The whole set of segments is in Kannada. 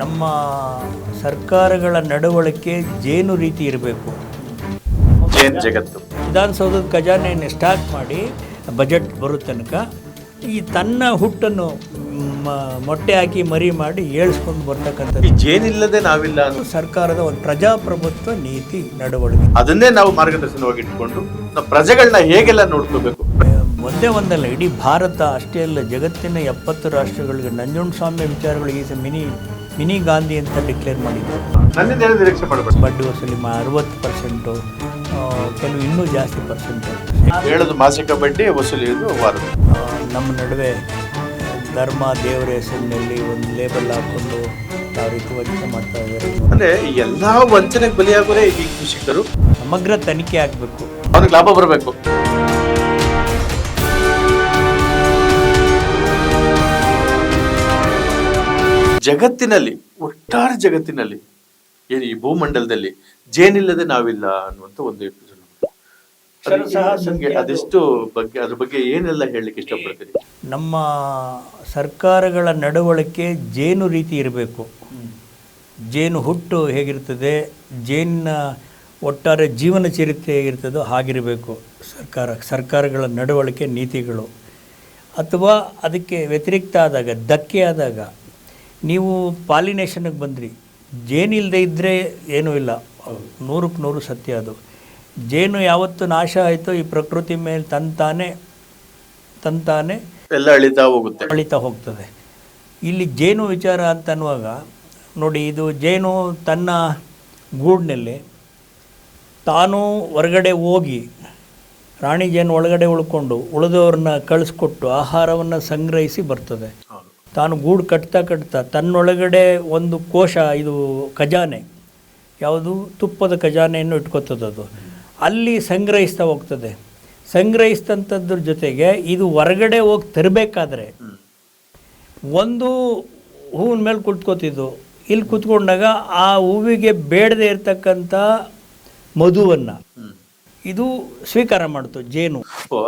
ನಮ್ಮ ಸರ್ಕಾರಗಳ ನಡವಳಿಕೆ ಜೇನು ರೀತಿ ಇರಬೇಕು. ಜೇನ್ ಜಗತ್ತು. ವಿಧಾನಸೌಧದ ಖಜಾನೆಯನ್ನು ಸ್ಟಾರ್ಟ್ ಮಾಡಿ ಬಜೆಟ್ ಬರೋ ತನಕ ಈ ತನ್ನ ಹುಟ್ಟನ್ನು ಮೊಟ್ಟೆ ಹಾಕಿ ಮರಿ ಮಾಡಿ ಏಳ್ಸ್ಕೊಂಡು ಬರ್ತಕ್ಕಂಥದ್ದು. ಜೇನಿಲ್ಲದೆ ನಾವಿಲ್ಲ ಸರ್ಕಾರದ ಒಂದು ಪ್ರಜಾಪ್ರಭುತ್ವ ನೀತಿ ನಡವಳಿಕೆ. ಅದನ್ನೇ ನಾವು ಮಾರ್ಗದರ್ಶನವಾಗಿ ಇಟ್ಕೊಂಡು ಪ್ರಜೆಗಳನ್ನ ಹೇಗೆಲ್ಲ ನೋಡ್ಕೋಬೇಕು? ಒಂದೇ ಒಂದಲ್ಲ ಇಡೀ ಭಾರತ ಅಷ್ಟೇ ಅಲ್ಲ ಜಗತ್ತಿನ ಎಪ್ಪತ್ತು ರಾಷ್ಟ್ರಗಳಿಗೆ ನಂಜುಂಡಸ್ವಾಮಿ ವಿಚಾರಗಳಿಗೆ ಈಸ್ ಮಿನಿ ಮಿನಿ ಗಾಂಧಿ ಅಂತ ಡಿಕ್ಲೇರ್ ಮಾಡಿದ್ರು. ಬಡ್ಡಿ ವಸೂಲಿ ಅರವತ್ತು ಪರ್ಸೆಂಟು ಕೆಲವು ಇನ್ನೂ ಜಾಸ್ತಿ ಪರ್ಸೆಂಟು ಹೇಳೋದು ಮಾಸಿಕ ಬಡ್ಡಿ ವಸೂಲಿ ನಮ್ಮ ನಡುವೆ ಧರ್ಮ ದೇವರ ಹೆಸರಿನಲ್ಲಿ ಒಂದು ಲೇಬಲ್ ಹಾಕೊಂಡು ಯಾವ ರೀತಿ ವಂಚನೆ ಮಾಡ್ತಾ ಇದ್ದಾರೆ. ಅಂದ್ರೆ ಎಲ್ಲ ವಂಚನೆ ವಂಚನೆಗೆ ಬಲಿಯಾಗೋರೇ ಈ ಕೃಷಿಕರು? ಸಮಗ್ರ ತನಿಖೆ ಆಗಬೇಕು. ಅವ್ರಿಗೆ ಲಾಭ ಬರಬೇಕು. ಜಗತ್ತಿನಲ್ಲಿ ಒಟ್ಟಾರೆ ಜಗತ್ತಿನಲ್ಲಿ ಏನು ಈ ಭೂಮಂಡಲದಲ್ಲಿ ಜೇನಿಲ್ಲದೆ ನಾವಿಲ್ಲ ಅನ್ನುವಂತ ಒಂದು ಅದೆಷ್ಟು ಬಗ್ಗೆ ಅದ್ರ ಬಗ್ಗೆ ಏನೆಲ್ಲ ಹೇಳಲಿಕ್ಕೆ ಇಷ್ಟಪಡ್ತೀರಿ? ನಮ್ಮ ಸರ್ಕಾರಗಳ ನಡವಳಿಕೆ ಜೇನು ರೀತಿ ಇರಬೇಕು. ಜೇನು ಹುಟ್ಟು ಹೇಗಿರ್ತದೆ ಜೇನಿನ ಒಟ್ಟಾರೆ ಜೀವನ ಚರಿತ್ರೆ ಹೇಗಿರ್ತದೋ ಹಾಗಿರಬೇಕು ಸರ್ಕಾರ ಸರ್ಕಾರಗಳ ನಡವಳಿಕೆ ನೀತಿಗಳು. ಅಥವಾ ಅದಕ್ಕೆ ವ್ಯತಿರಿಕ್ತ ಆದಾಗ ಧಕ್ಕೆ ಆದಾಗ ನೀವು ಪಾಲಿನೇಷನ್ಗೆ ಬಂದ್ರಿ. ಜೇನಿಲ್ಲದೆ ಇದ್ದರೆ ಏನೂ ಇಲ್ಲ. ನೂರಕ್ಕೆ ನೂರು ಸತ್ಯ ಅದು. ಜೇನು ಯಾವತ್ತು ನಾಶ ಆಯಿತು ಈ ಪ್ರಕೃತಿ ಮೇಲೆ ತಂತಾನೆ ತಂತಾನೆ ಎಲ್ಲ ಅಳಿತಾ ಹೋಗುತ್ತೆ. ಅಳಿತಾ ಹೋಗ್ತದೆ. ಇಲ್ಲಿ ಜೇನು ವಿಚಾರ ಅಂತ ಅನ್ನುವಾಗ ನೋಡಿ ಇದು ಜೇನು ತನ್ನ ಗೂಡಿನಲ್ಲಿ ತಾನು ಹೊರಗಡೆ ಹೋಗಿ ರಾಣಿ ಜೇನು ಒಳಗಡೆ ಉಳ್ಕೊಂಡು ಉಳಿದವ್ರನ್ನ ಕಳಿಸ್ಕೊಟ್ಟು ಆಹಾರವನ್ನು ಸಂಗ್ರಹಿಸಿ ಬರ್ತದೆ. ತಾನು ಗೂಡು ಕಟ್ತಾ ಕಟ್ತಾ ತನ್ನೊಳಗಡೆ ಒಂದು ಕೋಶ, ಇದು ಖಜಾನೆ, ಯಾವುದು? ತುಪ್ಪದ ಖಜಾನೆಯನ್ನು ಇಟ್ಕೊತದದು ಅಲ್ಲಿ ಸಂಗ್ರಹಿಸ್ತಾ ಹೋಗ್ತದೆ. ಸಂಗ್ರಹಿಸಿದಂಥದ್ರ ಜೊತೆಗೆ ಇದು ಹೊರಗಡೆ ಹೋಗಿ ತರಬೇಕಾದ್ರೆ ಒಂದು ಹೂವಿನ ಮೇಲೆ ಕುತ್ಕೋತಿದ್ದು. ಇಲ್ಲಿ ಕುತ್ಕೊಂಡಾಗ ಆ ಹೂವಿಗೆ ಬೇಡದೆ ಇರತಕ್ಕಂಥ ಮಧುವನ್ನು. ಇದು ಸ್ವೀಕಾರ ಮಾಡ್ತು ಜೇನು.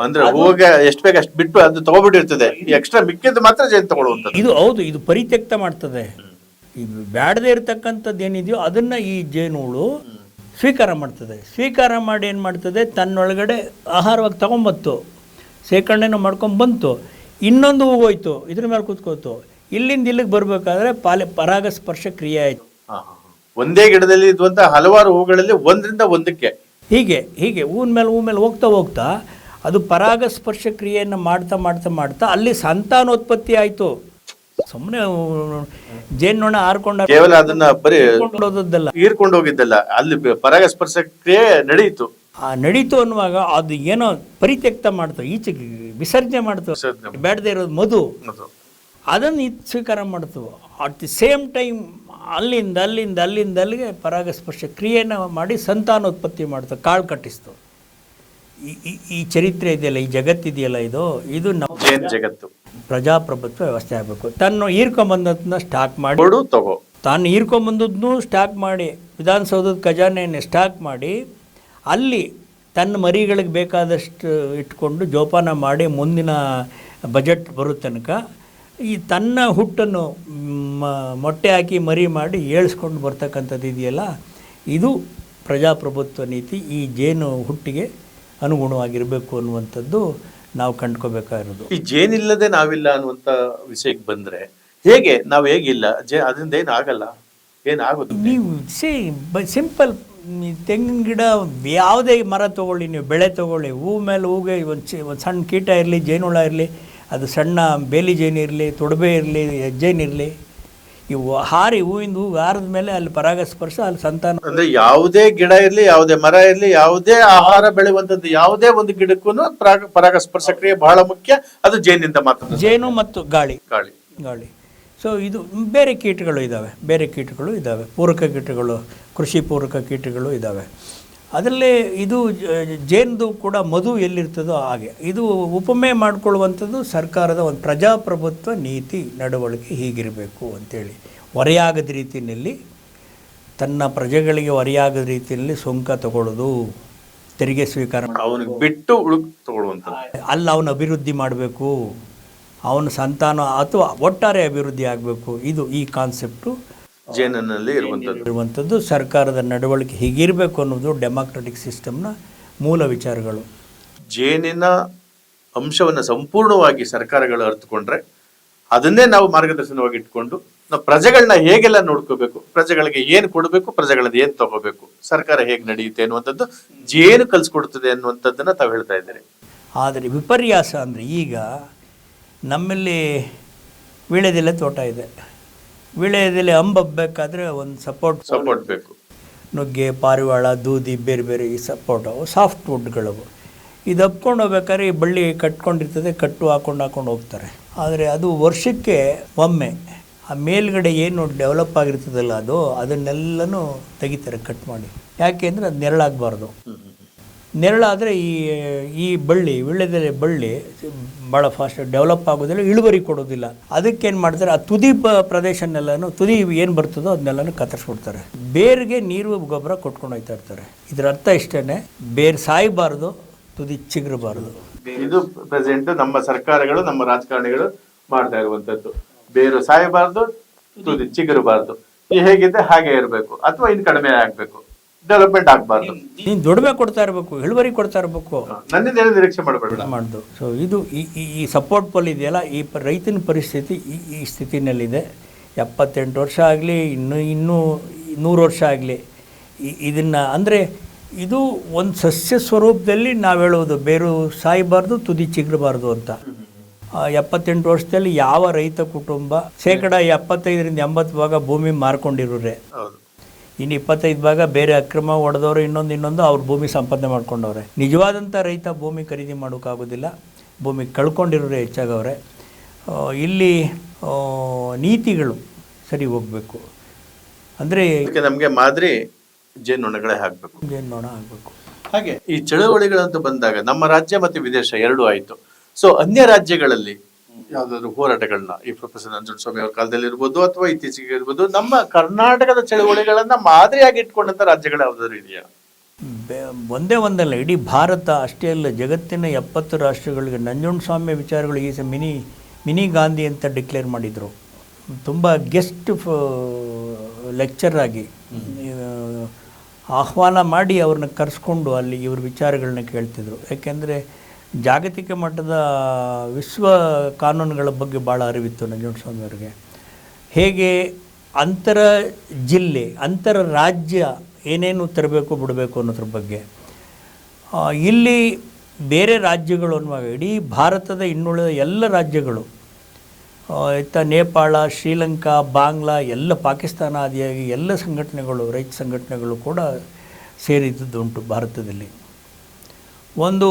ಅಂದ್ರೆ ಹೋಗ ಎಷ್ಟು ಬೇಕು ಅಷ್ಟು ಬಿಟ್ಟು ಅದು ತಗೋಬಿಟ್ಟಿರ್ತದೆ. ಎಕ್ಸ್ಟ್ರಾ ಮಿಕ್ಕಿದ್ದು ಮಾತ್ರ ಜೇನು ತಗೊಳ್ಳುವಂಥದ್ದು. ಇದು ಹೌದು ಇದು ಪರಿತ್ಯಕ್ತ ಮಾಡ್ತದೆ. ಇದು ಬ್ಯಾಡದೇ ಇರತಕ್ಕಂಥದ್ದು ಏನಿದೆಯೋ ಅದನ್ನು ಈ ಜೇನುಗಳು ಸ್ವೀಕಾರ ಮಾಡ್ತದೆ. ಸ್ವೀಕಾರ ಮಾಡಿ ಏನು ಮಾಡ್ತದೆ? ತನ್ನೊಳಗಡೆ ಆಹಾರವಾಗಿ ತಗೊಂಬತ್ತು. ಶೇಖರಣೆನ ಮಾಡ್ಕೊಂಡು ಬಂತು. ಇನ್ನೊಂದು ಹೋಗೋಯ್ತು ಇದ್ರ ಮೇಲೆ ಕೂತ್ಕೋತು. ಇಲ್ಲಿಂದ ಇಲ್ಲಿಗೆ ಬರಬೇಕಾದ್ರೆ ಪಾಲೆ ಪರಾಗಸ್ಪರ್ಶ ಕ್ರಿಯೆ ಆಯಿತು. ಒಂದೇ ಗಿಡದಲ್ಲಿ ಇದ್ದಂಥ ಹಲವಾರು ಹೂಗಳಲ್ಲಿ ಒಂದರಿಂದ ಒಂದಕ್ಕೆ ಹೀಗೆ ಹೀಗೆ ಹೂವಿನ ಮೇಲೆ ಹೂ ಮೇಲೆ ಹೋಗ್ತಾ ಹೋಗ್ತಾ ಅದು ಪರಾಗಸ್ಪರ್ಶ ಕ್ರಿಯೆಯನ್ನು ಮಾಡ್ತಾ ಮಾಡ್ತಾ ಮಾಡ್ತಾ ಅಲ್ಲಿ ಸಂತಾನೋತ್ಪತ್ತಿ ಆಯಿತು. ಸುಮ್ಮನೆ ಜೇನ್ನೊಣ ಹಾರ್ಕೊಂಡು ಕೇವಲ ಅದನ್ನ ಬರೀ ಹೀರ್ಕೊಂಡು ಹೋಗಿದ್ದಲ್ಲ ಅಲ್ಲಿ ಪರಾಗಸ್ಪರ್ಶ ಕ್ರಿಯೆ ನಡೆಯಿತು ಆ ನಡೀತು ಅನ್ನುವಾಗ ಅದು ಏನೋ ಪರಿತ್ಯಕ್ತ ಮಾಡ್ತು ಈಚೆಗೆ ವಿಸರ್ಜನೆ ಮಾಡ್ತು. ಬೇಡದೇ ಇರೋದು ಮಧು. ಅದನ್ನು ಇದು ಸ್ವೀಕಾರ ಮಾಡ್ತು ಅಟ್ ದಿ ಸೇಮ್ ಟೈಮ್ ಅಲ್ಲಿಂದ ಅಲ್ಲಿಂದ ಅಲ್ಲಿಂದ ಅಲ್ಲಿಗೆ ಪರಾಗಸ್ಪರ್ಶ ಕ್ರಿಯೆನ ಮಾಡಿ ಸಂತಾನೋತ್ಪತ್ತಿ ಮಾಡ್ತವೆ ಕಾಳು ಕಟ್ಟಿಸ್ತು ಈ ಈ- ಚರಿತ್ರೆ ಇದೆಯಲ್ಲ ಈ ಜಗತ್ತಿದೆಯಲ್ಲ ಇದು? ಇದು ನಮ್ಮ ಜಗತ್ತು. ಪ್ರಜಾಪ್ರಭುತ್ವ ವ್ಯವಸ್ಥೆ ಆಗಬೇಕು. ತನ್ನ ಹೀರ್ಕೊಂಬಂದದನ್ನ ಸ್ಟಾಕ್ ಮಾಡಿ ತಗೋ. ತಾನು ಹೀರ್ಕೊಂಬಂದದ್ನು ಸ್ಟಾಕ್ ಮಾಡಿ ವಿಧಾನಸೌಧದ ಖಜಾನೆಯನ್ನು ಸ್ಟಾಕ್ ಮಾಡಿ ಅಲ್ಲಿ ತನ್ನ ಮರಿಗಳಿಗೆ ಬೇಕಾದಷ್ಟು ಇಟ್ಕೊಂಡು ಜೋಪಾನ ಮಾಡಿ ಮುಂದಿನ ಬಜೆಟ್ ಬರೋ ತನಕ ಈ ತನ್ನ ಹುಟ್ಟನ್ನು ಮೊಟ್ಟೆ ಹಾಕಿ ಮರಿ ಮಾಡಿ ಏಳ್ಸ್ಕೊಂಡು ಬರ್ತಕ್ಕಂಥದ್ದು ಇದೆಯಲ್ಲ ಇದು ಪ್ರಜಾಪ್ರಭುತ್ವ ನೀತಿ. ಈ ಜೇನು ಹುಟ್ಟಿಗೆ ಅನುಗುಣವಾಗಿರಬೇಕು ಅನ್ನುವಂಥದ್ದು ನಾವು ಕಂಡ್ಕೋಬೇಕಾಗಿರೋದು. ಈ ಜೇನಿಲ್ಲದೆ ನಾವಿಲ್ಲ ಅನ್ನುವಂಥ ವಿಷಯಕ್ಕೆ ಬಂದರೆ ಹೇಗೆ? ನಾವು ಹೇಗಿಲ್ಲ? ಜೇ ಅದರಿಂದ ಏನು ಆಗಲ್ಲ ಏನಾಗೋದು? ನೀವು ಸೇ ಸಿಂಪಲ್ ತೆಂಗಿನ ಗಿಡ ಯಾವುದೇ ಮರ ತೊಗೊಳ್ಳಿ ನೀವು ಬೆಳೆ ತೊಗೊಳ್ಳಿ ಹೂ ಮೇಲೆ ಹೂಗೆ ಒಂದು ಒಂದು ಸಣ್ಣ ಕೀಟ ಇರಲಿ ಜೇನುಳ ಇರಲಿ ಅದು ಸಣ್ಣ ಬೇಲಿ ಜೇನು ಇರಲಿ ತೊಡಬೆ ಇರಲಿ ಹೆಜ್ಜೈನ್ ಇರಲಿ ಇವು ಹಾರಿ ಹೂವಿಂದ ಹೂವು ಹಾರದ ಮೇಲೆ ಅಲ್ಲಿ ಪರಾಗಸ್ಪರ್ಶ ಅಲ್ಲಿ ಸಂತಾನ ಅಂದ್ರೆ ಯಾವುದೇ ಗಿಡ ಇರಲಿ ಯಾವುದೇ ಮರ ಇರಲಿ ಯಾವುದೇ ಆಹಾರ ಬೆಳೆಯುವಂತದ್ದು ಯಾವುದೇ ಒಂದು ಗಿಡಕ್ಕೂ ಪರಾಗ ಪರಾಗಸ್ಪರ್ಶ ಕ್ರಿಯೆ ಬಹಳ ಮುಖ್ಯ. ಅದು ಜೈನಿಂದ ಮಾತ್ರ ಜೇನು ಮತ್ತು ಗಾಳಿ. ಗಾಳಿ. ಗಾಳಿ. ಸೊ ಇದು ಬೇರೆ ಕೀಟಗಳು ಇದ್ದಾವೆ ಬೇರೆ ಕೀಟಗಳು ಇದ್ದಾವೆ ಪೂರಕ ಕೀಟಗಳು ಕೃಷಿ ಪೂರಕ ಕೀಟಗಳು ಇದ್ದಾವೆ ಅದರಲ್ಲೇ ಇದು ಜೇನದು ಕೂಡ ಮಧು ಎಲ್ಲಿರ್ತದೋ ಹಾಗೆ. ಇದು ಉಪಮೆ ಮಾಡಿಕೊಳ್ಳುವಂಥದ್ದು ಸರ್ಕಾರದ ಒಂದು ಪ್ರಜಾಪ್ರಭುತ್ವ ನೀತಿ ನಡವಳಿಕೆ ಹೀಗಿರಬೇಕು ಅಂತೇಳಿ. ಹೊರೆಯಾಗದ ರೀತಿಯಲ್ಲಿ ತನ್ನ ಪ್ರಜೆಗಳಿಗೆ ಹೊರೆಯಾಗದ ರೀತಿಯಲ್ಲಿ ಸುಂಕ ತಗೊಳ್ಳೋದು ತೆರಿಗೆ ಸ್ವೀಕಾರ. ಬಿಟ್ಟು ಅಲ್ಲಿ ಅವನ ಅಭಿವೃದ್ಧಿ ಮಾಡಬೇಕು ಅವನ ಸಂತಾನ ಅಥವಾ ಒಟ್ಟಾರೆ ಅಭಿವೃದ್ಧಿ ಆಗಬೇಕು. ಇದು ಈ ಕಾನ್ಸೆಪ್ಟು ಜೇನಿನಲ್ಲಿ ಇರುವಂಥದ್ದು. ಇರುವಂಥದ್ದು ಸರ್ಕಾರದ ನಡವಳಿಕೆ ಹೀಗಿರಬೇಕು ಅನ್ನೋದು ಡೆಮಾಕ್ರೆಟಿಕ್ ಸಿಸ್ಟಮ್ನ ಮೂಲ ವಿಚಾರಗಳು. ಜೇನಿನ ಅಂಶವನ್ನು ಸಂಪೂರ್ಣವಾಗಿ ಸರ್ಕಾರಗಳು ಅರ್ಥಕೊಂಡ್ರೆ ಅದನ್ನೇ ನಾವು ಮಾರ್ಗದರ್ಶನವಾಗಿ ಇಟ್ಕೊಂಡು ನಾವು ಪ್ರಜೆಗಳನ್ನ ಹೇಗೆಲ್ಲ ನೋಡ್ಕೋಬೇಕು ಪ್ರಜೆಗಳಿಗೆ ಏನು ಕೊಡಬೇಕು ಪ್ರಜೆಗಳನ್ನ ಏನು ತಗೋಬೇಕು ಸರ್ಕಾರ ಹೇಗೆ ನಡೆಯುತ್ತೆ ಅನ್ನುವಂಥದ್ದು ಜೇನು ಕಲಿಸ್ಕೊಡ್ತದೆ ಅನ್ನುವಂಥದ್ದನ್ನು ತಾವು ಹೇಳ್ತಾ ಇದ್ದೀರಿ. ಆದರೆ ವಿಪರ್ಯಾಸ ಅಂದರೆ ಈಗ ನಮ್ಮಲ್ಲಿ ವೀಳ್ಯದೆಲೆ ತೋಟ ಇದೆ. ವೀಳ್ಯದೆಲೆ ಅಂಬಬೇಕಾದ್ರೆ ಒಂದು ಸಪೋರ್ಟ್ ಸಪೋರ್ಟ್ ಬೇಕು. ನುಗ್ಗೆ ಪಾರಿವಾಳ ದೂದಿ ಬೇರೆ ಬೇರೆ ಈ ಸಪೋರ್ಟ್ ಅವು. ಸಾಫ್ಟ್ ವುಡ್ಗಳವು ಇದು ಹಪ್ಕೊಂಡು ಹೋಗ್ಬೇಕಾದ್ರೆ ಈ ಬಳ್ಳಿ ಕಟ್ಕೊಂಡಿರ್ತದೆ ಕಟ್ಟು ಹಾಕೊಂಡು ಹಾಕೊಂಡು ಹೋಗ್ತಾರೆ. ಆದರೆ ಅದು ವರ್ಷಕ್ಕೆ ಒಮ್ಮೆ ಆ ಮೇಲ್ಗಡೆ ಏನು ಡೆವಲಪ್ ಆಗಿರ್ತದಲ್ಲ ಅದು ಅದನ್ನೆಲ್ಲನೂ ತೆಗಿತಾರೆ ಕಟ್ ಮಾಡಿ. ಯಾಕೆ ಅಂದರೆ ಅದು ನೆರಳಾಗಬಾರ್ದು. ನೆರಳಾದರೆ ಈ ಈ ಬಳ್ಳಿ ವೀಳ್ಯದೆಲೆ ಬಳ್ಳಿ ಭಾಳ ಫಾಸ್ಟ್ ಡೆವಲಪ್ ಆಗೋದಿಲ್ಲ, ಇಳುವರಿ ಕೊಡೋದಿಲ್ಲ. ಅದಕ್ಕೇನು ಮಾಡ್ತಾರೆ, ಆ ತುದಿ ಪ ಪ್ರದೇಶನೆಲ್ಲನೂ, ತುದಿ ಏನು ಬರ್ತದೋ ಅದನ್ನೆಲ್ಲನೂ ಕತ್ತರಿಸ್ಬಿಡ್ತಾರೆ ಬೇರಿಗೆ ನೀರು ಗೊಬ್ಬರ ಕೊಟ್ಕೊಂಡು ಹೋಗ್ತಾ ಇರ್ತಾರೆ. ಇದರ ಅರ್ಥ ಇಷ್ಟೇ ಬೇರು ಸಾಯಬಾರ್ದು, ತುದಿ ಚಿಗುರಬಾರ್ದು. ಇದು ಪ್ರೆಸೆಂಟ್ ನಮ್ಮ ಸರ್ಕಾರಗಳು, ನಮ್ಮ ರಾಜಕಾರಣಿಗಳು ಮಾಡ್ತಾ ಇರುವಂತದ್ದು ಬೇರು ಸಾಯಬಾರ್ದು, ತುದಿ ಚಿಗುರಬಾರ್ದು. ಹೇಗಿದೆ ಹಾಗೆ ಇರಬೇಕು, ಅಥವಾ ಇನ್ನು ಕಡಿಮೆ ಆಗ್ಬೇಕು. ಡೆವಲಪ್ಮೆಂಟ್ ಆಗಬಾರ್ದು. ನೀನು ದುಡಿಮೆ ಕೊಡ್ತಾ ಇರಬೇಕು ಇಳುವರಿ ಕೊಡ್ತಾ ಇರಬೇಕು. ನನ್ನಿಂದ ಏನು ನಿರೀಕ್ಷೆ ಮಾಡಬೇಡ ಮಾಡ್ದು. ಸೊ ಇದು ಈ ಈ ಸಪೋರ್ಟ್ ಪೋಲ್ ಇದೆಯಲ್ಲ ಈ ರೈತನ ಪರಿಸ್ಥಿತಿ ಈ ಈ ಸ್ಥಿತಿನಲ್ಲಿದೆ. ಎಪ್ಪತ್ತೆಂಟು ವರ್ಷ ಆಗಲಿ ಇನ್ನು ಇನ್ನೂ ನೂರು ವರ್ಷ ಆಗಲಿ ಇದನ್ನು ಅಂದರೆ ಇದು ಒಂದು ಸಸ್ಯ ಸ್ವರೂಪದಲ್ಲಿ ನಾವು ಹೇಳೋದು ಬೇರು ಸಾಯಬಾರ್ದು ತುದಿ ಚಿಗುರಬಾರ್ದು ಅಂತ. ಎಪ್ಪತ್ತೆಂಟು ವರ್ಷದಲ್ಲಿ ಯಾವ ರೈತ ಕುಟುಂಬ ಶೇಕಡ ಎಪ್ಪತ್ತೈದರಿಂದ ಎಂಬತ್ತು ಭಾಗ ಭೂಮಿ ಮಾರ್ಕೊಂಡಿರೋರೆ. ಇನ್ನು ಇಪ್ಪತ್ತೈದು ಭಾಗ ಬೇರೆ ಅಕ್ರಮ ಹೊಡೆದವರು ಇನ್ನೊಂದು ಇನ್ನೊಂದು ಅವ್ರ ಭೂಮಿ ಸಂಪಾದನೆ ಮಾಡ್ಕೊಂಡವ್ರೆ. ನಿಜವಾದಂಥ ರೈತ ಭೂಮಿ ಖರೀದಿ ಮಾಡೋಕ್ಕಾಗೋದಿಲ್ಲ. ಭೂಮಿ ಕಳ್ಕೊಂಡಿರೋರು ಹೆಚ್ಚಾಗವ್ರೆ. ಇಲ್ಲಿ ನೀತಿಗಳು ಸರಿ ಹೋಗಬೇಕು. ಅಂದರೆ ನಮಗೆ ಮಾದರಿ ಜೇನುನೊಣಗಳೇ ಹಾಕಬೇಕು. ಜೇನುನೊಣ ಹಾಕಬೇಕು. ಆಗಬೇಕು ಹಾಗೆ ಈ ಚಳುವಳಿಗಳಂತೂ ಬಂದಾಗ ನಮ್ಮ ರಾಜ್ಯ ಮತ್ತು ವಿದೇಶ ಎರಡೂ ಆಯಿತು. ಸೊ ಅನ್ಯ ರಾಜ್ಯಗಳಲ್ಲಿ ಯಾವ್ದಾದ್ರು ಹೋರಾಟಗಳನ್ನ ಈ ಪ್ರೊಫೆಸರ್ ನಂಜುಂಡಸ್ವಾಮಿ ಅವರ ಕಾಲದಲ್ಲಿ ಇರ್ಬೋದು ಅಥವಾ ಇತ್ತೀಚೆಗೆ ಇರ್ಬೋದು, ನಮ್ಮ ಕರ್ನಾಟಕದ ಚಳವಳಿಗಳನ್ನ ಮಾದರಿಯಾಗಿ ಇಟ್ಕೊಂಡಂತ ರಾಜ್ಯಗಳು ಯಾವ್ದಾದ್ರು ಇದೆಯಾ? ಒಂದೇ ಒಂದಲ್ಲ, ಇಡೀ ಭಾರತ ಅಷ್ಟೇ ಅಲ್ಲ, ಜಗತ್ತಿನ ಎಪ್ಪತ್ತು ರಾಷ್ಟ್ರಗಳಿಗೆ ನಂಜುಂಡಸ್ವಾಮಿ ವಿಚಾರಗಳು ಈ ಮಿನಿ ಮಿನಿ ಗಾಂಧಿ ಅಂತ ಡಿಕ್ಲೇರ್ ಮಾಡಿದರು. ತುಂಬ ಗೆಸ್ಟ್ ಲೆಕ್ಚರ್ ಆಗಿ ಆಹ್ವಾನ ಮಾಡಿ ಅವ್ರನ್ನ ಕರೆಸ್ಕೊಂಡು ಅಲ್ಲಿ ಇವ್ರ ವಿಚಾರಗಳನ್ನ ಕೇಳ್ತಿದ್ರು. ಯಾಕೆಂದರೆ ಜಾಗತಿಕ ಮಟ್ಟದ ವಿಶ್ವ ಕಾನೂನುಗಳ ಬಗ್ಗೆ ಭಾಳ ಅರಿವಿತ್ತು ನಂಜುಂಡಸ್ವಾಮಿ ಅವರಿಗೆ. ಹೇಗೆ ಅಂತರ ಜಿಲ್ಲೆ, ಅಂತರ ರಾಜ್ಯ ಏನೇನು ತರಬೇಕು, ಬಿಡಬೇಕು ಅನ್ನೋದ್ರ ಬಗ್ಗೆ. ಇಲ್ಲಿ ಬೇರೆ ರಾಜ್ಯಗಳು ಅನ್ನುವಾಗ ಇಡೀ ಭಾರತದ ಇನ್ನುಳಿದ ಎಲ್ಲ ರಾಜ್ಯಗಳು ಇತ್ತ ನೇಪಾಳ, ಶ್ರೀಲಂಕಾ, ಬಾಂಗ್ಲಾ, ಎಲ್ಲ ಪಾಕಿಸ್ತಾನ ಆದಿಯಾಗಿ ಎಲ್ಲ ಸಂಘಟನೆಗಳು, ರೈತ ಸಂಘಟನೆಗಳು ಕೂಡ ಸೇರಿದ್ದುಂಟು ಭಾರತದಲ್ಲಿ. ಒಂದು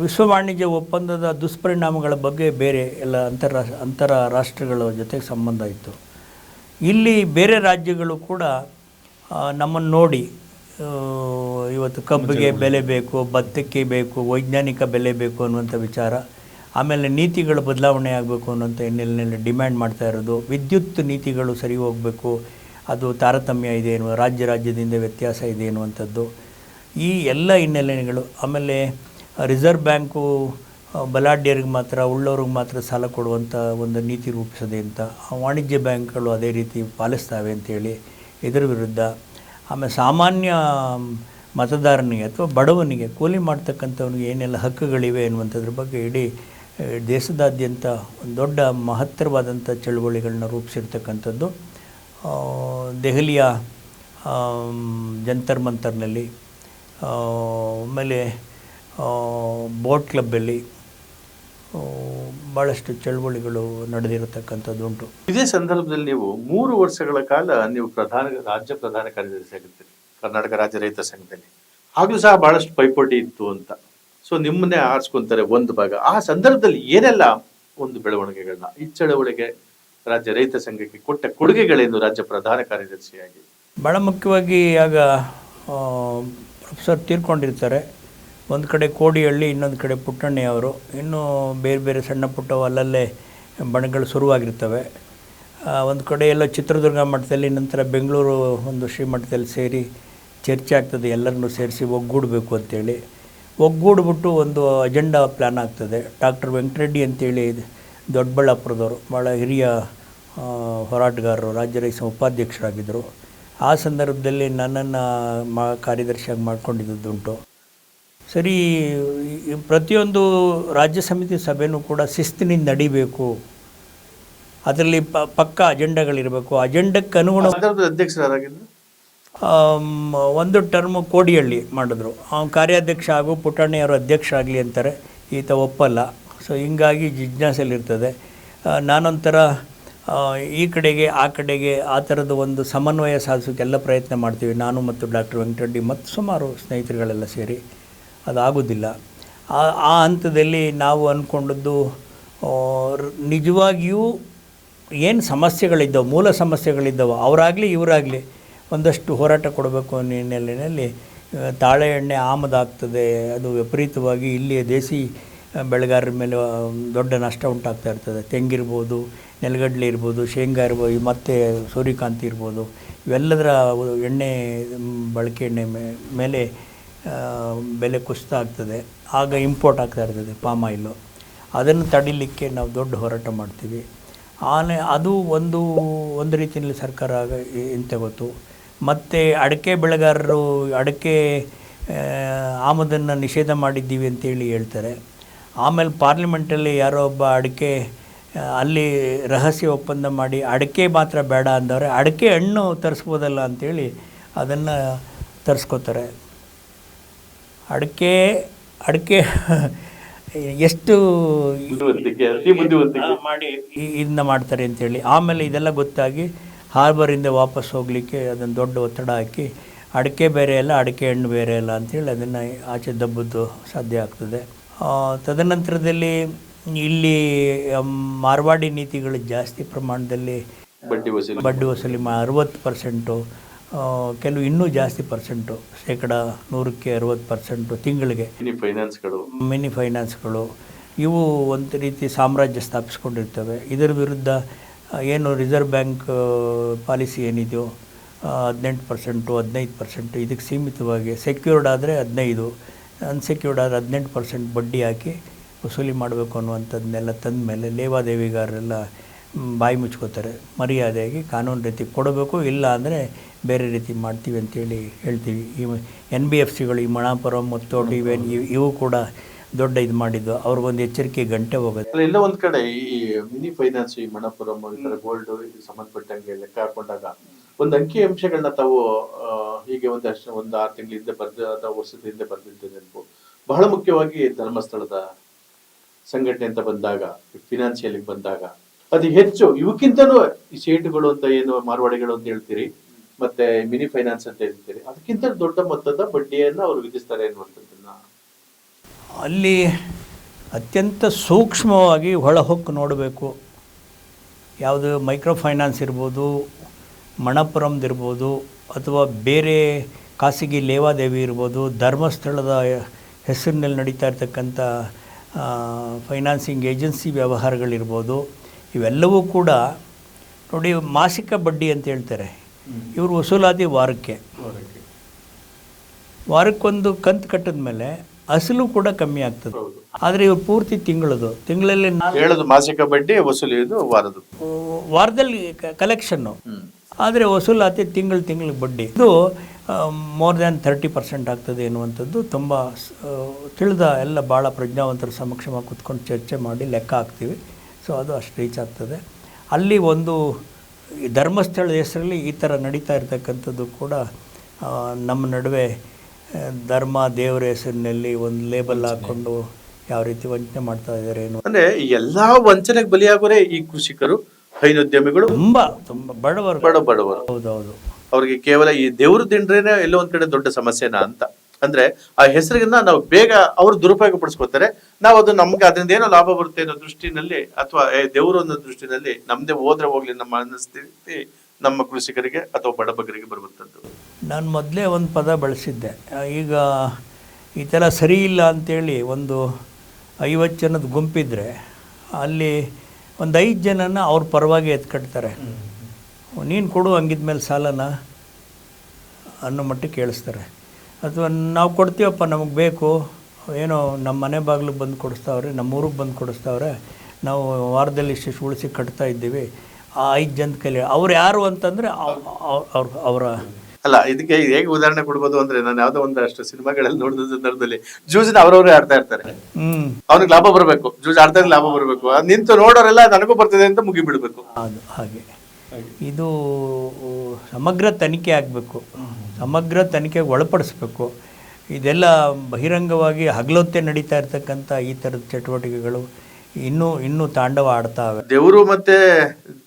ವಿಶ್ವ ವಾಣಿಜ್ಯ ಒಪ್ಪಂದದ ದುಷ್ಪರಿಣಾಮಗಳ ಬಗ್ಗೆ ಬೇರೆ ಎಲ್ಲ ಅಂತಾರಾಷ್ಟ್ರ ಅಂತರ ರಾಷ್ಟ್ರಗಳ ಜೊತೆಗೆ ಸಂಬಂಧ ಇತ್ತು. ಇಲ್ಲಿ ಬೇರೆ ರಾಜ್ಯಗಳು ಕೂಡ ನಮ್ಮನ್ನು ನೋಡಿ ಇವತ್ತು ಕಬ್ಬಿಗೆ ಬೆಲೆ ಬೇಕು ಭತ್ತಕ್ಕೆ ಬೇಕು ವೈಜ್ಞಾನಿಕ ಬೆಲೆ ಬೇಕು ಅನ್ನುವಂಥ ವಿಚಾರ ಆಮೇಲೆ ನೀತಿಗಳು ಬದಲಾವಣೆ ಆಗಬೇಕು ಅನ್ನೋಂಥ ಹಿನ್ನೆಲೆಯಲ್ಲಿ ಡಿಮ್ಯಾಂಡ್ ಮಾಡ್ತಾ ಇರೋದು ವಿದ್ಯುತ್ ನೀತಿಗಳು ಸರಿ ಹೋಗಬೇಕು ಅದು ತಾರತಮ್ಯ ಇದೆ ಎನ್ನುವ ರಾಜ್ಯ ರಾಜ್ಯದಿಂದ ವ್ಯತ್ಯಾಸ ಇದೆ ಎನ್ನುವಂಥದ್ದು. ಈ ಎಲ್ಲ ಹಿನ್ನೆಲೆಗಳು ಆಮೇಲೆ ರಿಸರ್ವ್ ಬ್ಯಾಂಕು ಬಲಾಢ್ಯರಿಗೆ ಮಾತ್ರ, ಉಳ್ಳವ್ರಿಗೆ ಮಾತ್ರ ಸಾಲ ಕೊಡುವಂಥ ಒಂದು ನೀತಿ ರೂಪಿಸದೆ ಅಂತ ವಾಣಿಜ್ಯ ಬ್ಯಾಂಕ್ಗಳು ಅದೇ ರೀತಿ ಪಾಲಿಸ್ತಾವೆ ಅಂತೇಳಿ ಇದರ ವಿರುದ್ಧ ಆಮೇಲೆ ಸಾಮಾನ್ಯ ಮತದಾರನಿಗೆ ಅಥವಾ ಬಡವನಿಗೆ ಕೂಲಿ ಮಾಡ್ತಕ್ಕಂಥವನಿಗೆ ಏನೆಲ್ಲ ಹಕ್ಕುಗಳಿವೆ ಎನ್ನುವಂಥದ್ರ ಬಗ್ಗೆ ಇಡೀ ದೇಶದಾದ್ಯಂತ ಒಂದು ದೊಡ್ಡ ಮಹತ್ತರವಾದಂಥ ಚಳುವಳಿಗಳನ್ನ ರೂಪಿಸಿರ್ತಕ್ಕಂಥದ್ದು ದೆಹಲಿಯ ಜಂತರ್ ಮಂತರ್ನಲ್ಲಿ ಆಮೇಲೆ ಬೋಟ್ ಕ್ಲಬ್ಬಲ್ಲಿ ಭಾಳಷ್ಟು ಚಳುವಳಿಗಳು ನಡೆದಿರತಕ್ಕಂಥದ್ದು ಉಂಟು ಇದೇ ಸಂದರ್ಭದಲ್ಲಿ ನೀವು ಮೂರು ವರ್ಷಗಳ ಕಾಲ ನೀವು ಪ್ರಧಾನ ರಾಜ್ಯ ಪ್ರಧಾನ ಕಾರ್ಯದರ್ಶಿ ಆಗಿರ್ತೀರಿ ಕರ್ನಾಟಕ ರಾಜ್ಯ ರೈತ ಸಂಘದಲ್ಲಿ. ಆಗಲೂ ಸಹ ಬಹಳಷ್ಟು ಪೈಪೋಟಿ ಇತ್ತು ಅಂತ. ಸೊ ನಿಮ್ಮನ್ನೇ ಆರಿಸ್ಕೊಂತಾರೆ ಒಂದು ಭಾಗ. ಆ ಸಂದರ್ಭದಲ್ಲಿ ಏನೆಲ್ಲ ಒಂದು ಬೆಳವಣಿಗೆಗಳನ್ನ ಈ ಚಳವಳಿಗೆ ರಾಜ್ಯ ರೈತ ಸಂಘಕ್ಕೆ ಕೊಟ್ಟ ಕೊಡುಗೆಗಳೇನು ರಾಜ್ಯ ಪ್ರಧಾನ ಕಾರ್ಯದರ್ಶಿಯಾಗಿ? ಭಾಳ ಮುಖ್ಯವಾಗಿ ಆಗ ಪ್ರೊಫೆಸರ್ ತೀರ್ಕೊಂಡಿರ್ತಾರೆ. ಒಂದು ಕಡೆ ಕೋಡಿಹಳ್ಳಿ, ಇನ್ನೊಂದು ಕಡೆ ಪುಟ್ಟಣ್ಣಿ ಅವರು. ಇನ್ನೂ ಬೇರೆ ಬೇರೆ ಸಣ್ಣ ಪುಟ್ಟವು ಅಲ್ಲಲ್ಲೇ ಬಣಗಳು ಶುರುವಾಗಿರ್ತವೆ. ಒಂದು ಕಡೆ ಎಲ್ಲ ಚಿತ್ರದುರ್ಗ ಮಠದಲ್ಲಿ, ನಂತರ ಬೆಂಗಳೂರು ಒಂದು ಶ್ರೀಮಠದಲ್ಲಿ ಸೇರಿ ಚರ್ಚೆ ಆಗ್ತದೆ. ಎಲ್ಲರನ್ನೂ ಸೇರಿಸಿ ಒಗ್ಗೂಡಬೇಕು ಅಂತೇಳಿ. ಒಗ್ಗೂಡ್ಬಿಟ್ಟು ಒಂದು ಅಜೆಂಡಾ ಪ್ಲ್ಯಾನ್ ಆಗ್ತದೆ. ಡಾಕ್ಟರ್ ವೆಂಕಟರೆಡ್ಡಿ ಅಂತೇಳಿ ದೊಡ್ಡಬಳ್ಳಾಪುರದವರು ಭಾಳ ಹಿರಿಯ ಹೋರಾಟಗಾರರು, ರಾಜ್ಯ ರೈತ ಉಪಾಧ್ಯಕ್ಷರಾಗಿದ್ದರು. ಆ ಸಂದರ್ಭದಲ್ಲಿ ನನ್ನನ್ನು ಮಾ ಕಾರ್ಯದರ್ಶಿಯಾಗಿ ಮಾಡಿಕೊಂಡಿದ್ದುಂಟು ಸರಿ ಪ್ರತಿಯೊಂದು ರಾಜ್ಯ ಸಮಿತಿ ಸಭೆಯೂ ಕೂಡ ಶಿಸ್ತಿನಿಂದ ನಡಿಬೇಕು. ಅದರಲ್ಲಿ ಪ ಪಕ್ಕ ಅಜೆಂಡಾಗಳಿರಬೇಕು. ಅಜೆಂಡಕ್ಕೆ ಅನುಗುಣ ಒಂದು ಟರ್ಮ್ ಕೋಡಿಹಳ್ಳಿ ಮಾಡಿದ್ರು. ಅವ್ನು ಕಾರ್ಯಾಧ್ಯಕ್ಷ ಹಾಗೂ ಪುಟಾಣಿಯವರು ಅಧ್ಯಕ್ಷ ಆಗಲಿ ಅಂತಾರೆ. ಈತ ಒಪ್ಪಲ್ಲ. ಸೊ ಹಿಂಗಾಗಿ ಜಿಜ್ಞಾಸೆಯಲ್ಲಿರ್ತದೆ. ನಾನೊಂಥರ ಈ ಕಡೆಗೆ, ಆ ಕಡೆಗೆ, ಆ ಥರದ ಒಂದು ಸಮನ್ವಯ ಸಾಧಿಸೋಕ್ಕೆಲ್ಲ ಪ್ರಯತ್ನ ಮಾಡ್ತೀವಿ. ನಾನು ಮತ್ತು ಡಾಕ್ಟರ್ ವೆಂಕಟರೆಡ್ಡಿ ಮತ್ತು ಸುಮಾರು ಸ್ನೇಹಿತರುಗಳೆಲ್ಲ ಸೇರಿ ಅದಾಗೋದಿಲ್ಲ. ಆ ಆ ಹಂತದಲ್ಲಿ ನಾವು ಅಂದ್ಕೊಂಡದ್ದು ನಿಜವಾಗಿಯೂ ಏನು ಸಮಸ್ಯೆಗಳಿದ್ದವು, ಮೂಲ ಸಮಸ್ಯೆಗಳಿದ್ದವು, ಅವರಾಗಲಿ ಇವರಾಗಲಿ ಒಂದಷ್ಟು ಹೋರಾಟ ಕೊಡಬೇಕು ಅನ್ನೋ ಹಿನ್ನೆಲೆಯಲ್ಲಿ, ತಾಳೆ ಎಣ್ಣೆ ಆಮದಾಗ್ತದೆ, ಅದು ವಿಪರೀತವಾಗಿ ಇಲ್ಲಿಯ ದೇಸಿ ಬೆಳೆಗಾರರ ಮೇಲೆ ದೊಡ್ಡ ನಷ್ಟ ಉಂಟಾಗ್ತಾ ಇರ್ತದೆ. ತೆಂಗಿರ್ಬೋದು, ನೆಲಗಡಲೆ ಇರ್ಬೋದು, ಶೇಂಗಾ ಇರ್ಬೋದು ಮತ್ತು ಸೂರ್ಯಕಾಂತಿ ಇರ್ಬೋದು. ಇವೆಲ್ಲದರ ಎಣ್ಣೆ, ಬಳಕೆ ಎಣ್ಣೆ ಮೇಲೆ ಬೆಲೆ ಕುಸಿತ ಆಗ್ತದೆ. ಆಗ ಇಂಪೋರ್ಟ್ ಆಗ್ತಾ ಇರ್ತದೆ ಪಾಮ್ ಆಯಿಲು. ಅದನ್ನು ತಡಿಲಿಕ್ಕೆ ನಾವು ದೊಡ್ಡ ಹೋರಾಟ ಮಾಡ್ತೀವಿ. ಆನೆ, ಅದು ಒಂದು ಒಂದು ರೀತಿಯಲ್ಲಿ ಸರ್ಕಾರ ಹಿಂತೆಗೊತ್ತು ಮತ್ತು ಅಡಿಕೆ ಬೆಳೆಗಾರರು, ಅಡಿಕೆ ಆಮದನ್ನು ನಿಷೇಧ ಮಾಡಿದ್ದೀವಿ ಅಂತೇಳಿ ಹೇಳ್ತಾರೆ. ಆಮೇಲೆ ಪಾರ್ಲಿಮೆಂಟಲ್ಲಿ ಯಾರೋ ಒಬ್ಬ ಅಡಿಕೆ ಅಲ್ಲಿ ರಹಸ್ಯ ಒಪ್ಪಂದ ಮಾಡಿ ಅಡಿಕೆ ಮಾತ್ರ ಬೇಡ ಅಂದವ್ರೆ ಅಡಿಕೆ ಹಣ್ಣು ತರಿಸ್ಬೋದಲ್ಲ ಅಂಥೇಳಿ ಅದನ್ನು ತರಿಸ್ಕೋತಾರೆ. ಅಡಿಕೆ ಅಡಿಕೆ ಎಷ್ಟು ಮಾಡಿ ಇದನ್ನ ಮಾಡ್ತಾರೆ ಅಂತೇಳಿ. ಆಮೇಲೆ ಇದೆಲ್ಲ ಗೊತ್ತಾಗಿ ಹಾರ್ಬರಿಂದ ವಾಪಸ್ ಹೋಗಲಿಕ್ಕೆ ಅದನ್ನು ದೊಡ್ಡ ಒತ್ತಡ ಹಾಕಿ ಅಡಿಕೆ ಬೇರೆ ಅಲ್ಲ ಅಡಿಕೆ ಹಣ್ಣು ಬೇರೆ ಅಲ್ಲ ಅಂತೇಳಿ ಅದನ್ನು ಆಚೆ ದಬ್ಬದ್ದು ಸಾಧ್ಯ ಆಗ್ತದೆ. ತದನಂತರದಲ್ಲಿ ಇಲ್ಲಿ ಮಾರ್ವಾಡಿ ನೀತಿಗಳು ಜಾಸ್ತಿ ಪ್ರಮಾಣದಲ್ಲಿ ಬಡ್ಡಿ ವಸೂಲಿ ಬಡ್ಡಿ ವಸೂಲಿ ಮಾ ಅರವತ್ತು ಪರ್ಸೆಂಟು ಕೆಲವು ಇನ್ನೂ ಜಾಸ್ತಿ ಪರ್ಸೆಂಟು ಶೇಕಡ ನೂರಕ್ಕೆ ಅರುವತ್ತು ಪರ್ಸೆಂಟು ತಿಂಗಳಿಗೆ. ಮಿನಿ ಫೈನಾನ್ಸ್ಗಳು ಮಿನಿ ಫೈನಾನ್ಸ್ಗಳು ಇವು ಒಂದು ರೀತಿ ಸಾಮ್ರಾಜ್ಯ ಸ್ಥಾಪಿಸ್ಕೊಂಡಿರ್ತವೆ. ಇದರ ವಿರುದ್ಧ ಏನು ರಿಸರ್ವ್ ಬ್ಯಾಂಕ್ ಪಾಲಿಸಿ ಏನಿದೆಯೋ ಹದಿನೆಂಟು ಪರ್ಸೆಂಟು ಹದಿನೈದು ಪರ್ಸೆಂಟು ಇದಕ್ಕೆ ಸೀಮಿತವಾಗಿ ಸೆಕ್ಯೂರ್ಡ್ ಆದರೆ ಹದಿನೈದು. ಅನ್ಸೆಕ್ಯೂರ್ಡ್ ಆದರೆ ಹದಿನೆಂಟು ಪರ್ಸೆಂಟ್ ಬಡ್ಡಿ ಹಾಕಿ ವಸೂಲಿ ಮಾಡಬೇಕು ಅನ್ನುವಂಥದ್ದನ್ನೆಲ್ಲ ತಂದ ಮೇಲೆ ಲೇವಾದೇವಿಗಾರರೆಲ್ಲ ಬಾಯಿ ಮುಚ್ಕೋತಾರೆ. ಮರ್ಯಾದೆಯಾಗಿ ಕಾನೂನು ರೀತಿ ಕೊಡಬೇಕು ಇಲ್ಲ ಅಂದರೆ ಬೇರೆ ರೀತಿ ಮಾಡ್ತೀವಿ ಅಂತೇಳಿ ಹೇಳ್ತೀವಿ. ಈ ಎನ್ ಬಿ ಎಫ್ ಸಿಗಳು ಈ ಮಣಾಪುರಂ ಮತ್ತು ಡಿ ವೆನ್ ಇವು ಕೂಡ ದೊಡ್ಡ ಇದು ಮಾಡಿದ್ದು. ಅವ್ರಿಗೊಂದು ಎಚ್ಚರಿಕೆ ಗಂಟೆ ಹೋಗುತ್ತೆ. ಎಲ್ಲ ಒಂದು ಕಡೆ ಈ ಮಿನಿ ಫೈನಾನ್ಸ್ ಈ ಮಣಾಪುರಂ ಗೋಲ್ಡ್ ಸಂಬಂಧಪಟ್ಟಂಗೆ ಲೆಕ್ಕ ಹಾಕೊಂಡಾಗ ಒಂದು ಅಂಕಿ ಅಂಶಗಳನ್ನ ತಾವು ಹೀಗೆ ಹೀಗೆ ಒಂದಷ್ಟು ಒಂದು ಆರು ತಿಂಗಳಿಂದ ಬರ್ದ ಅಥವಾ ವರ್ಷದ ಹಿಂದೆ ನೆನಪು ಬಹಳ ಮುಖ್ಯವಾಗಿ ಧರ್ಮಸ್ಥಳದ ಸಂಘಟನೆ ಅಂತ ಬಂದಾಗ ಫಿನಾನ್ಷಿಯಲ್ ಬಂದಾಗ. ಅದು ಹೆಚ್ಚು ಇವಕ್ಕಿಂತನೂ ಈ ಸೇಟುಗಳು ಅಂತ ಏನು ಮಾರ್ವಾಡಿಗಳು ಅಂತ ಹೇಳ್ತೀರಿ, ಮತ್ತೆ ಮಿನಿ ಫೈನಾನ್ಸ್ ಅಂತ ಹೇಳ್ತೀರಿ, ಅದಕ್ಕಿಂತ ದೊಡ್ಡ ಮೊತ್ತದ ಬಡ್ಡಿಯನ್ನು ಅವರು ವಿಧಿಸ್ತಾರೆ ಅನ್ನುವಂಥದ್ದನ್ನ ಅಲ್ಲಿ ಅತ್ಯಂತ ಸೂಕ್ಷ್ಮವಾಗಿ ಹೊಳಹೊಕ್ಕು ನೋಡಬೇಕು. ಯಾವುದು ಮೈಕ್ರೋ ಫೈನಾನ್ಸ್ ಇರ್ಬೋದು ಮಣಪುರಂದಿರ್ಬೋದು ಅಥವಾ ಬೇರೆ ಖಾಸಗಿ ಲೇವಾದೇವಿ ಇರ್ಬೋದು ಧರ್ಮಸ್ಥಳದ ಹೆಸರಿನಲ್ಲಿ ನಡೀತಾ ಇರ್ತಕ್ಕಂಥ ಫೈನಾನ್ಸಿಂಗ್ ಏಜೆನ್ಸಿ ವ್ಯವಹಾರಗಳಿರ್ಬೋದು ಇವೆಲ್ಲವೂ ಕೂಡ ನೋಡಿ ಮಾಸಿಕ ಬಡ್ಡಿ ಅಂತ ಹೇಳ್ತಾರೆ. ಇವರು ವಸೂಲಾತಿ ವಾರಕ್ಕೆ. ವಾರಕ್ಕೊಂದು ಕಂತು ಕಟ್ಟಿದ ಮೇಲೆ ಅಸಲು ಕೂಡ ಕಮ್ಮಿ ಆಗ್ತದೆ. ಆದರೆ ಇವ್ರು ಪೂರ್ತಿ ತಿಂಗಳದು. ತಿಂಗಳಲ್ಲಿ ಮಾಸಿಕ ಬಡ್ಡಿ ವಸೂಲಿ ವಾರದಲ್ಲಿ ಕಲೆಕ್ಷನ್ನು ಆದರೆ ವಸೂಲಾತಿ ತಿಂಗಳು ತಿಂಗಳು ಬಡ್ಡಿ. ಇದು ಮೋರ್ ದ್ಯಾನ್ ತರ್ಟಿ ಪರ್ಸೆಂಟ್ ಆಗ್ತದೆ ಎನ್ನುವಂಥದ್ದು ತುಂಬ ಸ್- ತಿಳಿದ ಎಲ್ಲ ಭಾಳ ಪ್ರಜ್ಞಾವಂತರ ಸಮಕ್ಷಮ ಕೂತ್ಕೊಂಡು ಚರ್ಚೆ ಮಾಡಿ ಲೆಕ್ಕ ಹಾಕ್ತೀವಿ. ಸೊ ಅದು ಅಷ್ಟು ರೀಚ್ ಆಗ್ತದೆ. ಅಲ್ಲಿ ಒಂದು ಧರ್ಮಸ್ಥಳದ ಹೆಸರಲ್ಲಿ ಈ ಥರ ನಡೀತಾ ಇರ್ತಕ್ಕಂಥದ್ದು ಕೂಡ ನಮ್ಮ ನಡುವೆ ಧರ್ಮ ದೇವರ ಹೆಸರಿನಲ್ಲಿ ಒಂದು ಲೇಬಲ್ ಹಾಕ್ಕೊಂಡು ಯಾವ ರೀತಿ ವಂಚನೆ ಮಾಡ್ತಾ ಇದ್ದಾರೆ ಏನು ಅಂದ್ರೆ ಎಲ್ಲಾ ವಂಚನೆಗೆ ಬಲಿಯಾಗೋರೆ ಈ ಕೃಷಿಕರು. ಹೈನುದ್ಯಮಿಗಳು ತುಂಬಾ ತುಂಬಾ ಬಡವರು. ಬಡ ಬಡವರು ಹೌದೌದು. ಅವ್ರಿಗೆ ಕೇವಲ ಈ ದೇವ್ರ ದಿಂಡ್ರೇನೆ ಎಲ್ಲೋ ಒಂದ್ ಕಡೆ ದೊಡ್ಡ ಸಮಸ್ಯೆನಾ ಅಂತ. ಅಂದ್ರೆ ಆ ಹೆಸರಿಗಿಂತ ನಾವು ಬೇಗ ಅವ್ರು ದುರುಪಯೋಗ ಪಡಿಸ್ಕೊತಾರೆ ನಾವು ಅದು ನಮ್ಗೆ ಅದರಿಂದ ಏನೋ ಲಾಭ ಬರುತ್ತೆ ಅನ್ನೋ ದೃಷ್ಟಿನಲ್ಲಿ ಅಥವಾ ಏ ದೇವ್ರು ಅನ್ನೋ ದೃಷ್ಟಿನಲ್ಲಿ ನಮ್ದೇ ಹೋದ್ರೆ ಹೋಗ್ಲಿ ನಮ್ಮ ಮನಸ್ಥಿತಿ ನಮ್ಮ ಕೃಷಿಕರಿಗೆ ಅಥವಾ ಬಡಬಗರಿಗೆ ಬರುವಂತದ್ದು ನಾನು ಮೊದಲೇ ಒಂದು ಪದ ಬಳಸಿದ್ದೆ. ಈಗ ಈ ಥರ ಸರಿ ಇಲ್ಲ ಅಂತೇಳಿ ಒಂದು ಐವತ್ತು ಜನದ ಗುಂಪಿದ್ರೆ ಅಲ್ಲಿ ಒಂದು ಐದು ಜನನ ಅವ್ರ ಪರವಾಗಿ ಎತ್ಕಟ್ತಾರೆ. ನೀನು ಕೊಡು ಹಂಗಿದ್ಮೇಲೆ ಸಾಲನ ಅನ್ನೋ ಮಟ್ಟಿಗೆ ಕೇಳಿಸ್ತಾರೆ. ಅಥವಾ ನಾವು ಕೊಡ್ತೀವಪ್ಪ ನಮಗೆ ಬೇಕು. ಏನೋ ನಮ್ಮ ಮನೆ ಬಾಗಿಲಿಗೆ ಬಂದು ಕೊಡಿಸ್ತಾವ್ರೆ ನಮ್ಮ ಊರಿಗೆ ಬಂದು ಕೊಡಿಸ್ತಾವ್ರೆ, ನಾವು ವಾರದಲ್ಲಿ ಇಷ್ಟು ಉಳಿಸಿ ಕಟ್ತಾ ಇದ್ದೀವಿ. ಆ ಐದು ಜನದ ಕೈಲಿ ಅವ್ರು ಯಾರು ಅಂತಂದರೆ ಅವ್ರ ಅವರ ಅಲ್ಲ ಇದಕ್ಕೆ ಹೇಗೆ ಉದಾಹರಣೆ ಕೊಡ್ಬೋದು ಅಂದ್ರೆ ನಾನು ಯಾವ್ದೋ ಒಂದಷ್ಟು ಸಿನಿಮಾಗಳಲ್ಲಿ ನೋಡಿದ ಸಂದರ್ಭದಲ್ಲಿ ಜೂಜಿನ ಅವ್ರವ್ರೇ ಆಡ್ತಾ ಇರ್ತಾರೆ. ಅವ್ನಿಗೆ ಲಾಭ ಬರಬೇಕು. ಜೂಜ್ ಆಡ್ತಾ ಲಾಭ ಬರಬೇಕು. ನಿಂತು ನೋಡೋರೆಲ್ಲ ನನಗೂ ಬರ್ತದೆ ಅಂತ ಮುಗಿಬಿಡ್ಬೇಕು. ಅದು ಹಾಗೆ. ಇದು ಸಮಗ್ರ ತನಿಖೆ ಆಗಬೇಕು. ಸಮಗ್ರ ತನಿಖೆಗೆ ಒಳಪಡಿಸ್ಬೇಕು. ಇದೆಲ್ಲ ಬಹಿರಂಗವಾಗಿ ಹಗಲೊತ್ತೆ ನಡೀತಾ ಇರ್ತಕ್ಕಂಥ ಈ ಥರದ ಚಟುವಟಿಕೆಗಳು ಇನ್ನೂ ಇನ್ನೂ ತಾಂಡವ ಆಡ್ತಾವೆ ದೇವರು ಮತ್ತೆ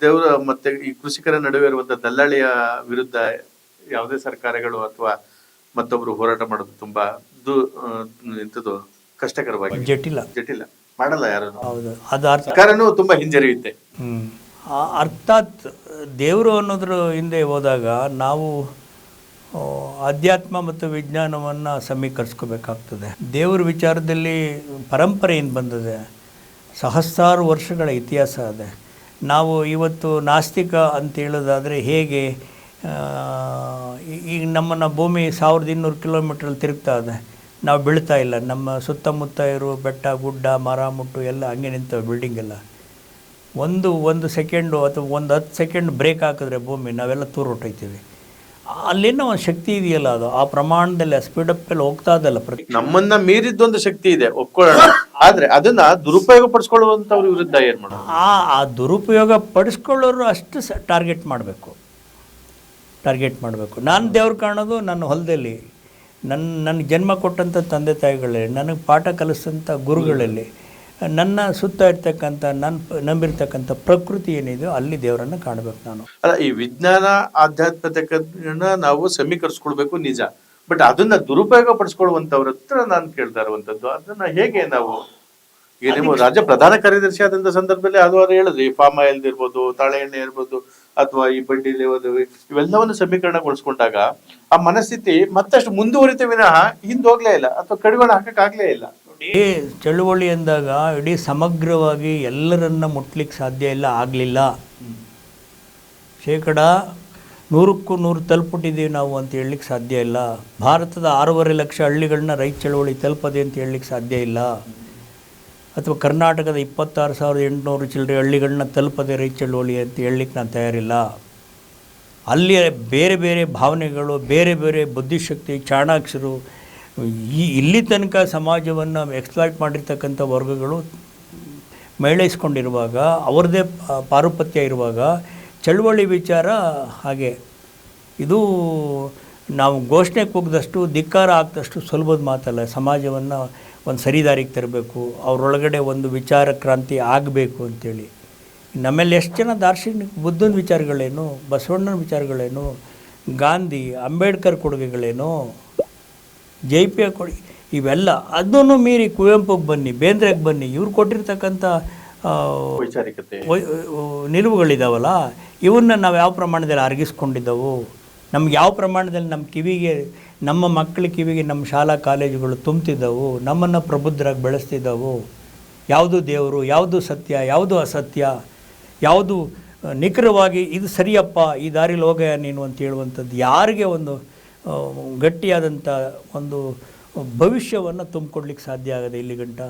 ದೇವರ ಮತ್ತೆ ಈ ಕೃಷಿಕರ ನಡುವೆ ಇರುವಂಥ ದಲ್ಲಾಳಿಯ ವಿರುದ್ಧ ಯಾವುದೇ ಸರ್ಕಾರಗಳು ಅಥವಾ ಮತ್ತೊಬ್ರು ಹೋರಾಟ ಮಾಡೋದು ತುಂಬಾ ದು ಇಂಥದ್ದು ಕಷ್ಟಕರವಾಗಿ. ಜಟಿಲ. ಜಟಿಲ. ಮಾಡಲ್ಲ ಯಾರು ಹೌದು. ಅದು ಸರ್ಕಾರನೂ ತುಂಬಾ ಹಿಂಜರಿಯುತ್ತೆ. ಅರ್ಥಾತ್ ದೇವರು ಅನ್ನೋದ್ರ ಹಿಂದೆ ಹೋದಾಗ ನಾವು ಅಧ್ಯಾತ್ಮ ಮತ್ತು ವಿಜ್ಞಾನವನ್ನು ಸಮೀಕರಿಸ್ಕೋಬೇಕಾಗ್ತದೆ. ದೇವರ ವಿಚಾರದಲ್ಲಿ ಪರಂಪರೆಯಿಂದ ಬಂದಿದೆ? ಸಹಸ್ರಾರು ವರ್ಷಗಳ ಇತಿಹಾಸ ಇದೆ ನಾವು ಇವತ್ತು ನಾಸ್ತಿಕ ಅಂತ ಹೇಳೋದಾದರೆ ಹೇಗೆ ಈಗ ನಮ್ಮನ್ನು ಭೂಮಿ ಸಾವಿರದ ಇನ್ನೂರು ಕಿಲೋಮೀಟ್ರಲ್ಲಿ ತಿರುಗ್ತಾ ಇದೆ. ನಾವು ಬೀಳ್ತಾ ಇಲ್ಲ. ನಮ್ಮ ಸುತ್ತಮುತ್ತ ಇರೋ ಬೆಟ್ಟ ಗುಡ್ಡ ಮರ ಮುಟ್ಟು ಎಲ್ಲ ಹಂಗೆ ನಿಂತವೆ ಬಿಲ್ಡಿಂಗ್ ಎಲ್ಲ. ಒಂದು ಒಂದು ಸೆಕೆಂಡು ಅಥವಾ ಒಂದು ಹತ್ತು ಸೆಕೆಂಡ್ ಬ್ರೇಕ್ ಹಾಕಿದ್ರೆ ಭೂಮಿ ನಾವೆಲ್ಲ ತೂರು ಹೊಟ್ಟೋಯ್ತೀವಿ. ಅಲ್ಲೇನೋ ಒಂದು ಶಕ್ತಿ ಇದೆಯಲ್ಲ ಅದು. ಆ ಪ್ರಮಾಣದಲ್ಲಿ ಸ್ಪೀಡಪ್ ಎಲ್ಲ ಹೋಗ್ತಾ ಇದಲ್ಲ ಪ್ರತಿ ನಮ್ಮನ್ನ ಮೀರಿದ್ದೊಂದು ಶಕ್ತಿ ಇದೆ ಒಪ್ಕೊಳ್ಳೋಣ. ಆದ್ರೆ ಅದನ್ನ ದುರುಪಯೋಗ ಪಡಿಸ್ಕೊಳ್ಳುವಂತವ್ರ ವಿರುದ್ಧ ಏನ್ ಮಾಡೋದು? ಆ ಆ ದುರುಪಯೋಗ ಪಡಿಸ್ಕೊಳ್ಳೋರು ಅಷ್ಟು ಸ ಟಾರ್ಗೆಟ್ ಮಾಡಬೇಕು. ಟಾರ್ಗೆಟ್ ಮಾಡಬೇಕು. ನಾನು ದೇವ್ರು ಕಾಣೋದು ನನ್ನ ಹೊಲದಲ್ಲಿ. ನನ್ನ ನನ್ನ ಜನ್ಮ ಕೊಟ್ಟಂಥ ತಂದೆ ತಾಯಿಗಳಲ್ಲಿ, ನನಗೆ ಪಾಠ ಕಲಿಸಿದಂಥ ಗುರುಗಳಲ್ಲಿ, ನನ್ನ ಸುತ್ತ ಇರ್ತಕ್ಕಂಥ ನನ್ನ ನಂಬಿರ್ತಕ್ಕಂಥ ಪ್ರಕೃತಿ ಏನಿದೆಯೋ ಅಲ್ಲಿ ದೇವರನ್ನು ಕಾಣಬೇಕು ನಾನು. ಅಲ್ಲ, ಈ ವಿಜ್ಞಾನ ಆಧ್ಯಾತ್ಮತೆಯನ್ನು ನಾವು ಸಮೀಕರಿಸ್ಕೊಳ್ಬೇಕು ನಿಜ. ಬಟ್ ಅದನ್ನ ದುರುಪಯೋಗ ಪಡಿಸ್ಕೊಳ್ಳುವಂಥವ್ರ ಹತ್ರ ನಾನು ಕೇಳ್ತಾ ಇರುವಂಥದ್ದು. ಅದನ್ನ ಹೇಗೆ ನಾವು ಈಗ ನಿಮ್ಮ ರಾಜ್ಯ ಪ್ರಧಾನ ಕಾರ್ಯದರ್ಶಿ ಆದಂತ ಸಂದರ್ಭದಲ್ಲಿ ಅದು ಅವ್ರು ಹೇಳಿದ್ರಿ ಫಾರ್ಮ್ ಆಯಿಲ್ ಇರ್ಬೋದು ತಾಳೆ ಎಣ್ಣೆ ಇರ್ಬೋದು ಅಥವಾ ಈ ಬಡ್ಡಿ ಲೇವದು ಇವೆಲ್ಲವನ್ನು ಸಮೀಕರಣಗೊಳಿಸ್ಕೊಂಡಾಗ ಆ ಮನಸ್ಥಿತಿ ಮತ್ತಷ್ಟು ಮುಂದುವರಿತ ವಿನಃ ಹಿಂದೋಗ್ಲೇ ಇಲ್ಲ ಅಥವಾ ಕಡಿವಾಣ ಹಾಕಕ್ ಆಗ್ಲೇ ಇಲ್ಲ ಇಡೀ ಚಳುವಳಿ ಅಂದಾಗ ಇಡೀ ಸಮಗ್ರವಾಗಿ ಎಲ್ಲರನ್ನ ಮುಟ್ಲಿಕ್ಕೆ ಸಾಧ್ಯ ಇಲ್ಲ ಆಗಲಿಲ್ಲ. ಶೇಕಡ ನೂರಕ್ಕೂ ನೂರು ತಲುಪಿಟ್ಟಿದ್ದೀವಿ ನಾವು ಅಂತ ಹೇಳಲಿಕ್ಕೆ ಸಾಧ್ಯ ಇಲ್ಲ. ಭಾರತದ ಆರೂವರೆ ಲಕ್ಷ ಹಳ್ಳಿಗಳನ್ನ ರೈತ ಚಳವಳಿ ತಲುಪದೆ ಅಂತ ಹೇಳಲಿಕ್ಕೆ ಸಾಧ್ಯ ಇಲ್ಲ. ಅಥವಾ ಕರ್ನಾಟಕದ ಇಪ್ಪತ್ತಾರು ಸಾವಿರದ ಎಂಟುನೂರು ಚಿಲ್ಲರೆ ಹಳ್ಳಿಗಳನ್ನ ತಲುಪದೆ ರೈ ಚಳುವಳಿ ಅಂತ ಹೇಳಲಿಕ್ಕೆ ನಾನು ತಯಾರಿಲ್ಲ. ಅಲ್ಲಿ ಬೇರೆ ಬೇರೆ ಭಾವನೆಗಳು, ಬೇರೆ ಬೇರೆ ಬುದ್ಧಿಶಕ್ತಿ, ಚಾಣಾಕ್ಷರು, ಈ ಇಲ್ಲಿ ತನಕ ಸಮಾಜವನ್ನು ಎಕ್ಸ್ಪ್ಲಾಯ್ಟ್ ಮಾಡಿರ್ತಕ್ಕಂಥ ವರ್ಗಗಳು ಮೇಳೈಸ್ಕೊಂಡಿರುವಾಗ, ಅವ್ರದ್ದೇ ಪ- ಪಾರುಪತ್ಯ ಇರುವಾಗ ಚಳುವಳಿ ವಿಚಾರ ಹಾಗೆ. ಇದು ನಾವು ಘೋಷಣೆ ಕುಗ್ದಷ್ಟು, ಧಿಕ್ಕಾರ ಆಗ್ದಷ್ಟು ಸುಲಭದ ಮಾತಲ್ಲ, ಸಮಾಜವನ್ನು ಒಂದು ಸರಿದಾರಿಗೆ ತರಬೇಕು ಅವರೊಳಗಡೆ ಒಂದು ವಿಚಾರ ಕ್ರಾಂತಿ ಆಗಬೇಕು ಅಂತೇಳಿ. ನಮ್ಮಲ್ಲಿ ಎಷ್ಟು ಜನ ದಾರ್ಶನಿಕ ಬುದ್ಧನ ವಿಚಾರಗಳೇನು ಬಸವಣ್ಣನ ವಿಚಾರಗಳೇನು ಗಾಂಧಿ ಅಂಬೇಡ್ಕರ್ ಕೊಡುಗೆಗಳೇನು ಜೈಪಿಯ ಪಿ ಕೊಡಿ ಇವೆಲ್ಲ ಅದನ್ನು ಮೀರಿ ಕುವೆಂಪುಗೆ ಬನ್ನಿ ಬೇಂದ್ರೆಗೆ ಬನ್ನಿ ಇವ್ರು ಕೊಟ್ಟಿರ್ತಕ್ಕಂಥ ವೈಚಾರಿಕತೆ. ನಿಲುವುಗಳಿದಾವಲ್ಲ ಇವನ್ನ ನಾವು ಯಾವ ಪ್ರಮಾಣದಲ್ಲಿ ಅರಗಿಸ್ಕೊಂಡಿದ್ದೆವು ನಮ್ಗೆ ಯಾವ ಪ್ರಮಾಣದಲ್ಲಿ ನಮ್ಮ ಕಿವಿಗೆ ನಮ್ಮ ಮಕ್ಕಳ ಕಿವಿಗೆ ನಮ್ಮ ಶಾಲಾ ಕಾಲೇಜುಗಳು ತುಂಬ್ತಿದ್ದವು, ನಮ್ಮನ್ನು ಪ್ರಬುದ್ಧರಾಗಿ ಬೆಳೆಸ್ತಿದ್ದವು. ಯಾವುದು ದೇವರು, ಯಾವುದು ಸತ್ಯ, ಯಾವುದು ಅಸತ್ಯ, ಯಾವುದು ನಿಖರವಾಗಿ ಇದು ಸರಿಯಪ್ಪ, ಈ ದಾರಿಲಿ ಹೋಗಯ್ಯ ನೀನು ಅಂತ ಹೇಳುವಂಥದ್ದು ಯಾರಿಗೆ ಒಂದು ಗಟ್ಟಿಯಾದಂಥ ಒಂದು ಭವಿಷ್ಯವನ್ನು ತುಂಬಿಕೊಡ್ಲಿಕ್ಕೆ ಸಾಧ್ಯ ಆಗದೆ ಇಲ್ಲಿ ಗಂಟ?